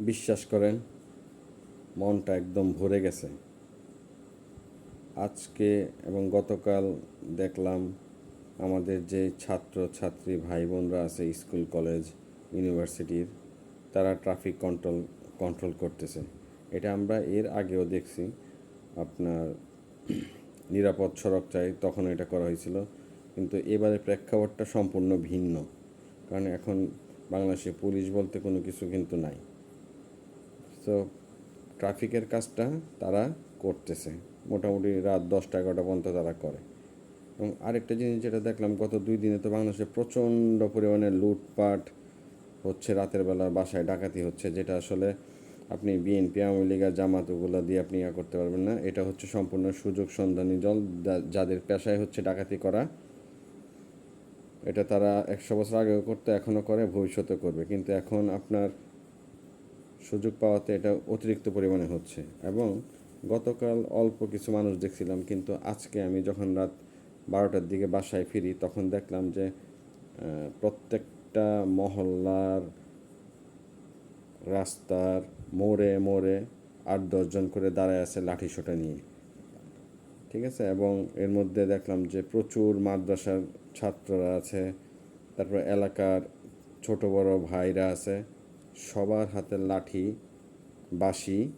বিশ্বাস করেন, মনটা একদম ভরে গেছে। আজকে এবং গতকাল দেখলাম আমাদের যে ছাত্র, ছাত্রী ভাই বোনরা আছে স্কুল, কলেজ, ইউনিভার্সিটির, তারা ট্রাফিক কন্ট্রোল কন্ট্রোল করতেছে। এটা আমরা এর আগেও দেখছি, আপনার নিরাপদ সড়ক চাই তখন এটা করা হয়েছিল। কিন্তু এবারে প্রেক্ষাপটটা সম্পূর্ণ ভিন্ন। কারণ এখন বাংলাদেশে পুলিশ বলতে কোনো কিছু কিন্তু নাই। তো ট্রাফিকের কাজটা তারা করতেছে। মোটামুটি রাত দশটা, এগারোটা পর্যন্ত তারা করে। এবং আরেকটা জিনিস যেটা দেখলাম, গত দুই দিনে তো বাংলাদেশে প্রচণ্ড পরিমাণে লুটপাট হচ্ছে রাতের বেলা, বাসায় ডাকাতি হচ্ছে, যেটা আসলে আপনি বিএনপি, আওয়ামী লীগ আর জামাত ওগুলো দিয়ে আপনি ইয়া করতে পারবেন না। এটা হচ্ছে সম্পূর্ণ সুযোগ সন্ধানী জল যাদের পেশায় হচ্ছে ডাকাতি করা। এটা তারা একশো বছর আগেও করতে, এখনও করে ভবিষ্যতে করবে। কিন্তু এখন আপনার সুযোগ পাওয়াতে এটা অতিরিক্ত পরিমাণে হচ্ছে। এবং গতকাল অল্প কিছু মানুষ দেখছিলাম, কিন্তু আজকে আমি যখন রাত বারোটার দিকে বাসায় ফিরি, তখন দেখলাম যে প্রত্যেকটা মহল্লার রাস্তার মোড়ে মোড়ে আট দশজন করে দাঁড়ায় আছে লাঠি সোটা নিয়ে। ঠিক আছে? এবং এর মধ্যে দেখলাম যে প্রচুর মাদ্রাসার ছাত্ররা আছে, তারপর এলাকার ছোট বড় ভাইরা আছে সবার হাতে লাঠি, বাঁশি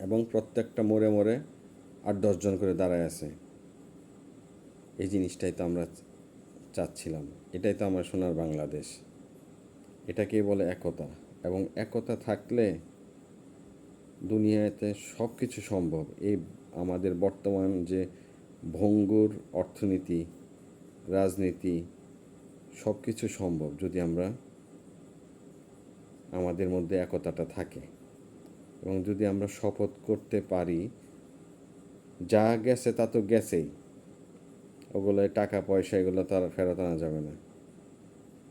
এবং প্রত্যেকটা মোড়ে মোড়ে আট দশজন করে দাঁড়ায় আছে। এই জিনিসটাই তো আমরা চাচ্ছিলাম। এটাই তো আমার সোনার বাংলাদেশ। এটাকেই বলে একতা এবং একতা থাকলে দুনিয়াতে সব কিছু সম্ভব। এই আমাদের বর্তমান যে ভঙ্গুর অর্থনীতি, রাজনীতি সব কিছু সম্ভব যদি আমরা আমাদের মধ্যে একতাটা থাকে। এবং যদি আমরা শপথ করতে পারি, যা গেছে তা তো গেছেই। ওগুলো টাকা, পয়সা, এগুলো তো আর ফেরত আনা যাবে না।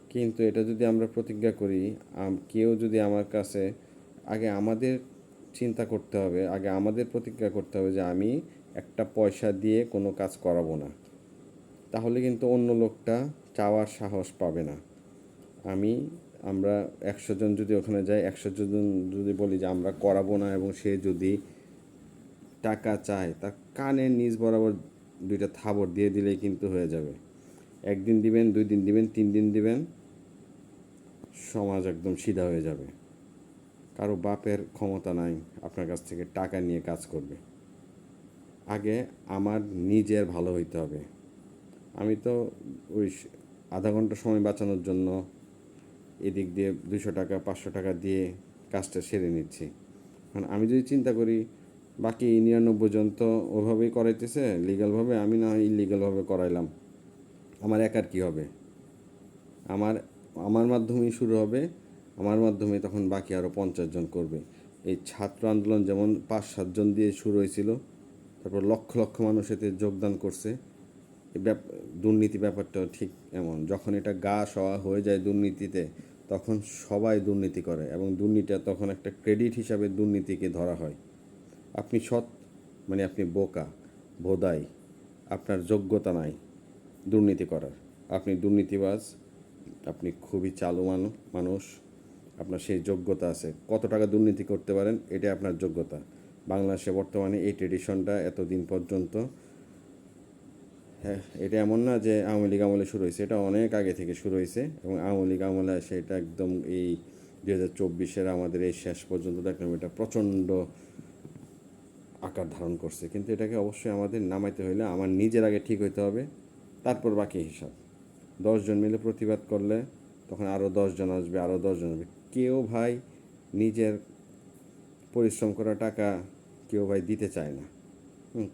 কিন্তু এটা যদি আমরা প্রতিজ্ঞা করি কেউ যদি আমার কাছে আগে আমাদের চিন্তা করতে হবে, আগে আমাদের প্রতিজ্ঞা করতে হবে যে আমি একটা পয়সা দিয়ে কোনো কাজ করাবো না। তাহলে কিন্তু অন্য লোকটা চাওয়ার সাহস পাবে না। আমি আমরা একশো জন যদি ওখানে যাই, একশো জন যদি বলি যে আমরা করাবো না এবং সে যদি টাকা চায়, তার কানের নিচ বরাবর দুইটা থাবর দিয়ে দিলেই কিন্তু হয়ে যাবে। একদিন দিবেন, দুই দিন দিবেন, তিন দিন দিবেন, সমাজ একদম সিধা হয়ে যাবে। কারও বাপের ক্ষমতা নাই, আপনার কাছ থেকে টাকা নিয়ে কাজ করবে। আগে আমার নিজের ভালো হইতে হবে। আমি তো ওই আধা ঘণ্টা সময় বাঁচানোর জন্য এদিক দিয়ে দুশো টাকা, পাঁচশো টাকা দিয়ে কাজটা সেরে নিচ্ছি। কারণ আমি যদি চিন্তা করি, বাকি নিরানব্বই জন তো ওভাবেই করাইতেছে লিগালভাবে আমি না ইলিগালভাবে করাইলাম। আমার একার কি হবে? আমার আমার মাধ্যমেই শুরু হবে, আমার মাধ্যমে তখন বাকি আরও পঞ্চাশ জন করবে। এই ছাত্র আন্দোলন যেমন পাঁচ সাতজন দিয়ে শুরু হয়েছিল, তারপর লক্ষ লক্ষ মানুষ এতে যোগদান করছে। দুর্নীতি ব্যাপারটাও ঠিক এমন। যখন এটা গা সওয়া হয়ে যায় দুর্নীতিতে, তখন সবাই দুর্নীতি করে এবং দুর্নীতিটা তখন একটা ক্রেডিট হিসাবে দুর্নীতিকে ধরা হয়। আপনি সৎ মানে আপনি বোকা, বোদাই, আপনার যোগ্যতা নাই দুর্নীতি করার। আপনি দুর্নীতিবাজ, আপনি খুবই চালুমান মানুষ, আপনার সেই যোগ্যতা আছে। কত টাকা দুর্নীতি করতে পারেন? এটা আপনার যোগ্যতা। বাংলাদেশে বর্তমানে এই ট্রেডিশনটা এতদিন পর্যন্ত এটা এমন না যে আওয়ামী লীগ আমলে শুরু হয়েছে, এটা অনেক আগে থেকে শুরু হয়েছে এবং আওয়ামী লীগ আমলে এসে এটা একদম এই দুই হাজার চব্বিশের আমাদের এই শেষ পর্যন্ত দেখলাম এটা প্রচণ্ড আকার ধারণ করছে। কিন্তু এটাকে অবশ্যই আমাদের নামাইতে হইলে আমার নিজের আগে ঠিক হইতে হবে, তারপর বাকি হিসাব। দশজন মিলে প্রতিবাদ করলে তখন আরও দশজন আসবে আরও দশজন আসবে। কেউ ভাই নিজের পরিশ্রম করা টাকা কেউ ভাই দিতে চায় না।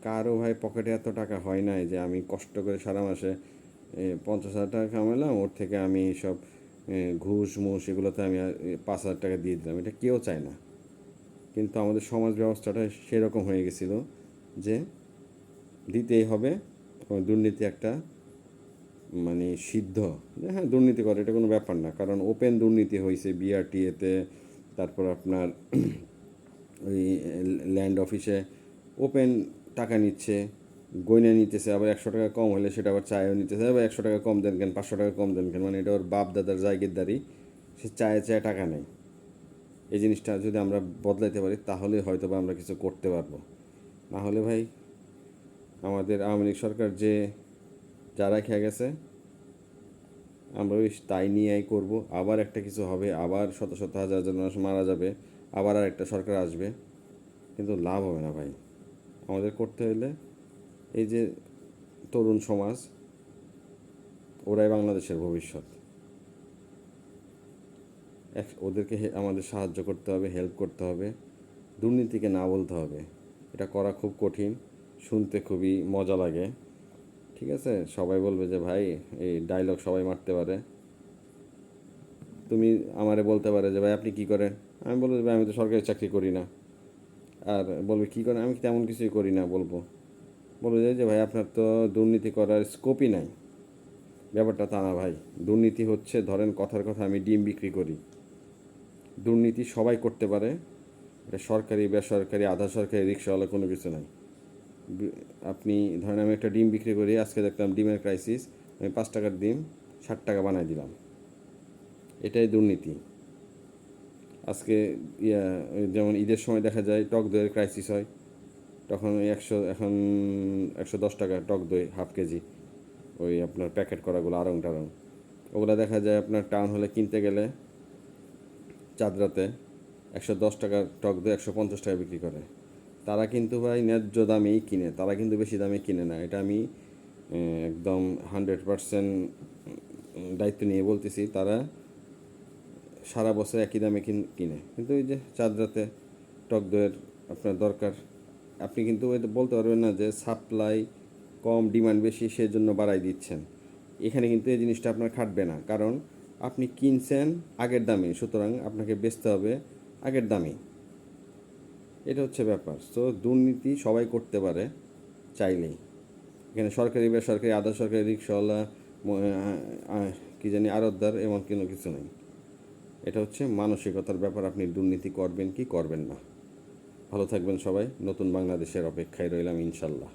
কারও ভাই পকেটে এত টাকা হয় নাই যে আমি কষ্ট করে সারা মাসে পঞ্চাশ হাজার টাকা কামালাম ওর থেকে আমি সব ঘুষ, মুষ এগুলোতে আমি পাঁচ হাজার টাকা দিয়ে দিলাম। এটা কেউ চায় না। কিন্তু আমাদের সমাজ ব্যবস্থাটা সেরকম হয়ে গেছিল যে দিতেই হবে দুর্নীতি একটা মানে সিদ্ধ। যে হ্যাঁ দুর্নীতি করে, এটা কোনো ব্যাপার না। কারণ ওপেন দুর্নীতি হয়েছে বিআরটিএতে তারপর আপনার ওই ল্যান্ড অফিসে ওপেন টাকা নিচ্ছে, গয়না নিতেছে, আবার একশো টাকা কম হলে সেটা আবার চায়ও নিতেছে, আবার একশো টাকা কম দেন কেন, পাঁচশো টাকা কম দেন কেন মানে এটা ওর বাপ দাদার জায়গিরদারি, সে চায়ে চায়ে টাকা নেয়। এই জিনিসটা যদি আমরা বদলাইতে পারি, তাহলে হয়তো বা আমরা কিছু করতে পারব। না হলে ভাই, আমাদের আওয়ামী লীগ সরকার যে যারা খেয়ে গেছে, আমরা ওই তাই নিয়েই করব। আবার একটা কিছু হবে, আবার শত শত হাজার হাজার মানুষ মারা যাবে, আবার আর একটা সরকার আসবে, কিন্তু লাভ হবে না ভাই। আমাদের করতে হলে এই যে তরুণ সমাজ, ওরাই বাংলাদেশের ভবিষ্যৎ। এক, ওদেরকে আমাদের সাহায্য করতে হবে হেল্প করতে হবে। দুর্নীতিকে না বলতে হবে। এটা করা খুব কঠিন, শুনতে খুবই মজা লাগে। ঠিক আছে? সবাই বলবে যে, ভাই, এই ডায়লগ সবাই মারতে পারে। তুমি আমারে বলতে পারে যে, ভাই, আপনি কি করেন? আমি বলব যে, ভাই, আমি তো সরকারি চাকরি করি না। আর বলবে, কী করেন আমি তেমন কিছুই করি না, বলব। বলব যে ভাই, আপনার তো দুর্নীতি করার স্কোপই নাই। ব্যাপারটা তা না ভাই। দুর্নীতি হচ্ছে, ধরেন কথার কথা, আমি ডিম বিক্রি করি। দুর্নীতি সবাই করতে পারে। এটা সরকারি, বেসরকারি, আধা সরকারি রিক্সাওয়ালা কোনো কিছু নাই। আপনি ধরেন আমি একটা ডিম বিক্রি করি, আজকে দেখলাম ডিমের ক্রাইসিস আমি পাঁচ টাকার ডিম ষাট টাকা বানাই দিলাম। এটাই দুর্নীতি। আজকে, ইয়া, যেমন ঈদের সময় দেখা যায়, টক দইয়ের ক্রাইসিস হয়। তখন ওই একশো, এখন একশো দশ টাকা টক দই হাফ কেজি। ওই আপনার প্যাকেট করাগুলো আরং টারং ওগুলো দেখা যায় আপনার টাউন হলে কিনতে গেলে চাঁদরাতে একশো দশ টাকার টক দই, একশো পঞ্চাশ টাকা বিক্রি করে। তারা কিন্তু ভাই ন্যায্য দামেই কিনে, তারা কিন্তু বেশি দামে কিনে না। এটা আমি একদম হান্ড্রেড পারসেন্ট দায়িত্ব নিয়ে বলতেছি। তারা সারা বছর একই দামে কিনে কিন্তু ওই যে চাঁদরাতে টক দইয়ের আপনার দরকার, আপনি কিন্তু ওই বলতে পারবেন না যে সাপ্লাই কম ডিমান্ড বেশি, সেজন্য বাড়াই দিচ্ছেন। এখানে কিন্তু এই জিনিসটা আপনার খাটবে না। কারণ আপনি কিনছেন আগের দামে, সুতরাং আপনাকে বেচতে হবে আগের দামে। এটা হচ্ছে ব্যাপার। তো দুর্নীতি সবাই করতে পারে চাইলেই। এখানে সরকারি, বেসরকারি, আধা সরকারি রিক্সাওয়ালা কি জানি আরতদার এমন কোনো কিছু নেই। এটা হচ্ছে মানসিকতার ব্যাপার। আপনি দুর্নীতি করবেন কি করবেন না। ভালো থাকবেন সবাই। নতুন বাংলাদেশের অপেক্ষায় রইলাম ইনশাল্লাহ।